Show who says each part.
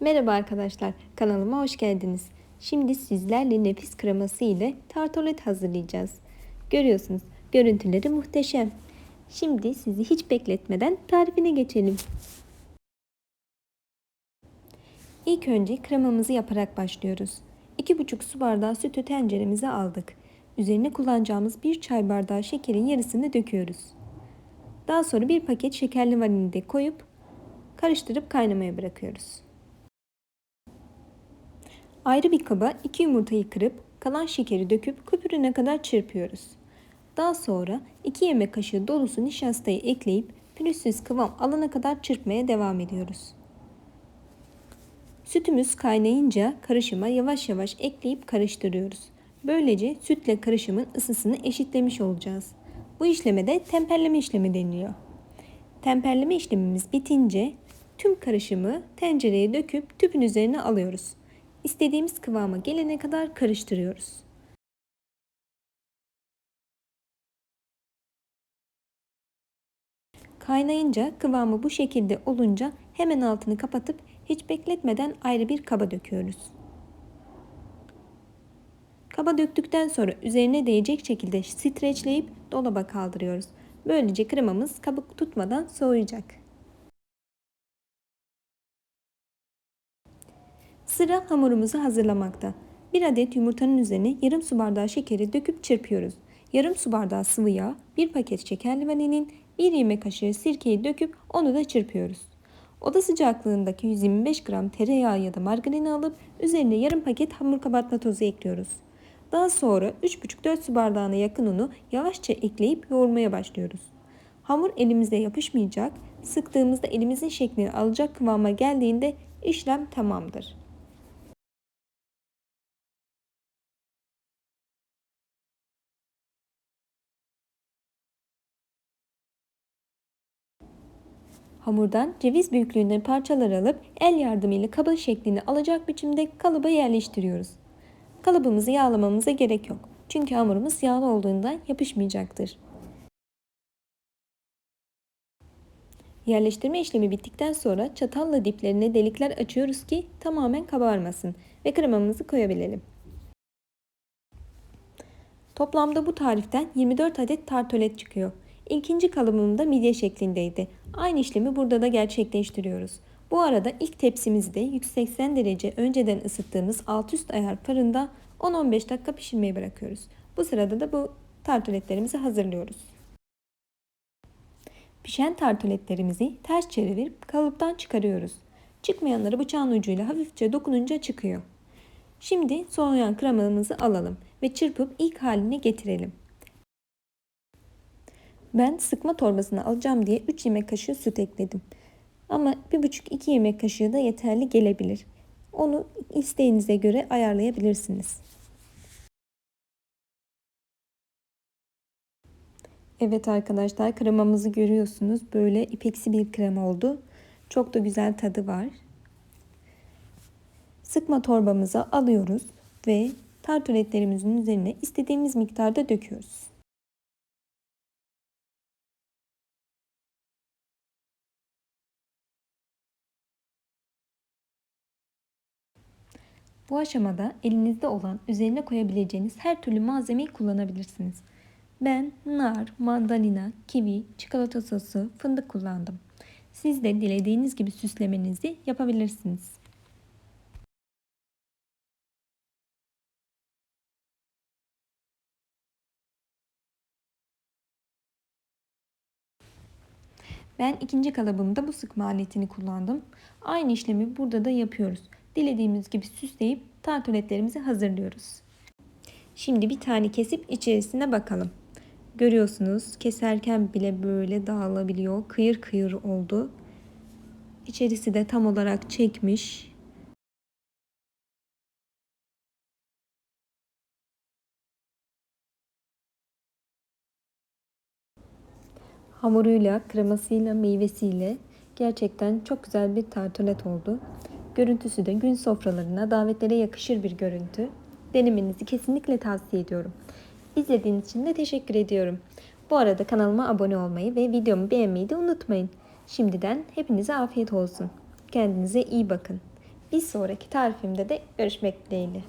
Speaker 1: Merhaba arkadaşlar, kanalıma hoş geldiniz. Şimdi sizlerle nefis kreması ile tartolet hazırlayacağız. Görüyorsunuz, görüntüleri muhteşem. Şimdi sizi hiç bekletmeden tarifine geçelim. İlk önce kremamızı yaparak başlıyoruz. 2,5 su bardağı sütü tenceremize aldık. Üzerine kullanacağımız 1 çay bardağı şekerin yarısını döküyoruz. Daha sonra bir paket şekerli vanilini de koyup karıştırıp kaynamaya bırakıyoruz. Ayrı bir kaba 2 yumurtayı kırıp kalan şekeri döküp köpürene kadar çırpıyoruz. Daha sonra 2 yemek kaşığı dolusu nişastayı ekleyip pürüzsüz kıvam alana kadar çırpmaya devam ediyoruz. Sütümüz kaynayınca karışıma yavaş yavaş ekleyip karıştırıyoruz. Böylece sütle karışımın ısısını eşitlemiş olacağız. Bu işleme de temperleme işlemi deniliyor. Temperleme işlemimiz bitince tüm karışımı tencereye döküp tüpün üzerine alıyoruz. İstediğimiz kıvama gelene kadar karıştırıyoruz. Kaynayınca kıvamı bu şekilde olunca hemen altını kapatıp hiç bekletmeden ayrı bir kaba döküyoruz. Kaba döktükten sonra üzerine değecek şekilde streçleyip dolaba kaldırıyoruz. Böylece kremamız kabuk tutmadan soğuyacak. Sıra hamurumuzu hazırlamakta. Bir adet yumurtanın üzerine yarım su bardağı şekeri döküp çırpıyoruz. Yarım su bardağı sıvı yağ, bir paket şekerli vanilin, bir yemek kaşığı sirkeyi döküp onu da çırpıyoruz. Oda sıcaklığındaki 125 gram tereyağı ya da margarini alıp üzerine yarım paket hamur kabartma tozu ekliyoruz. Daha sonra 3,5-4 su bardağına yakın unu yavaşça ekleyip yoğurmaya başlıyoruz. Hamur elimize yapışmayacak, sıktığımızda elimizin şeklini alacak kıvama geldiğinde işlem tamamdır. Hamurdan ceviz büyüklüğünde parçalar alıp el yardımıyla kabın şeklini alacak biçimde kalıba yerleştiriyoruz. Kalıbımızı yağlamamıza gerek yok. Çünkü hamurumuz yağlı olduğundan yapışmayacaktır. Yerleştirme işlemi bittikten sonra çatalla diplerine delikler açıyoruz ki tamamen kabarmasın ve kremamızı koyabilelim. Toplamda bu tariften 24 adet tartolet çıkıyor. İkinci kalıbım da midye şeklindeydi. Aynı işlemi burada da gerçekleştiriyoruz. Bu arada ilk tepsimizi de 180 derece önceden ısıttığımız alt üst ayar fırında 10-15 dakika pişirmeye bırakıyoruz. Bu sırada da bu tartuletlerimizi hazırlıyoruz. Pişen tartuletlerimizi ters çevirip kalıptan çıkarıyoruz. Çıkmayanları bıçağın ucuyla hafifçe dokununca çıkıyor. Şimdi soğuyan kremamızı alalım ve çırpıp ilk haline getirelim. Ben sıkma torbasını alacağım diye 3 yemek kaşığı süt ekledim. Ama 1,5-2 yemek kaşığı da yeterli gelebilir. Onu isteğinize göre ayarlayabilirsiniz. Evet arkadaşlar kremamızı görüyorsunuz. Böyle ipeksi bir krema oldu. Çok da güzel tadı var. Sıkma torbamıza alıyoruz ve tartuletlerimizin üzerine istediğimiz miktarda döküyoruz. Bu aşamada elinizde olan üzerine koyabileceğiniz her türlü malzemeyi kullanabilirsiniz. Ben nar, mandalina, kivi, çikolata sosu, fındık kullandım. Siz de dilediğiniz gibi süslemenizi yapabilirsiniz. Ben ikinci kalıbımda bu sıkma aletini kullandım. Aynı işlemi burada da yapıyoruz. Dilediğimiz gibi süsleyip tartuletlerimizi hazırlıyoruz. Şimdi bir tane kesip içerisine bakalım. Görüyorsunuz keserken bile böyle dağılabiliyor. Kıyır kıyır oldu. İçerisi de tam olarak çekmiş. Hamuruyla, kremasıyla, meyvesiyle gerçekten çok güzel bir tartulet oldu. Görüntüsü de gün sofralarına, davetlere yakışır bir görüntü. Denemenizi kesinlikle tavsiye ediyorum. İzlediğiniz için de teşekkür ediyorum. Bu arada kanalıma abone olmayı ve videomu beğenmeyi de unutmayın. Şimdiden hepinize afiyet olsun. Kendinize iyi bakın. Bir sonraki tarifimde de görüşmek dileğiyle.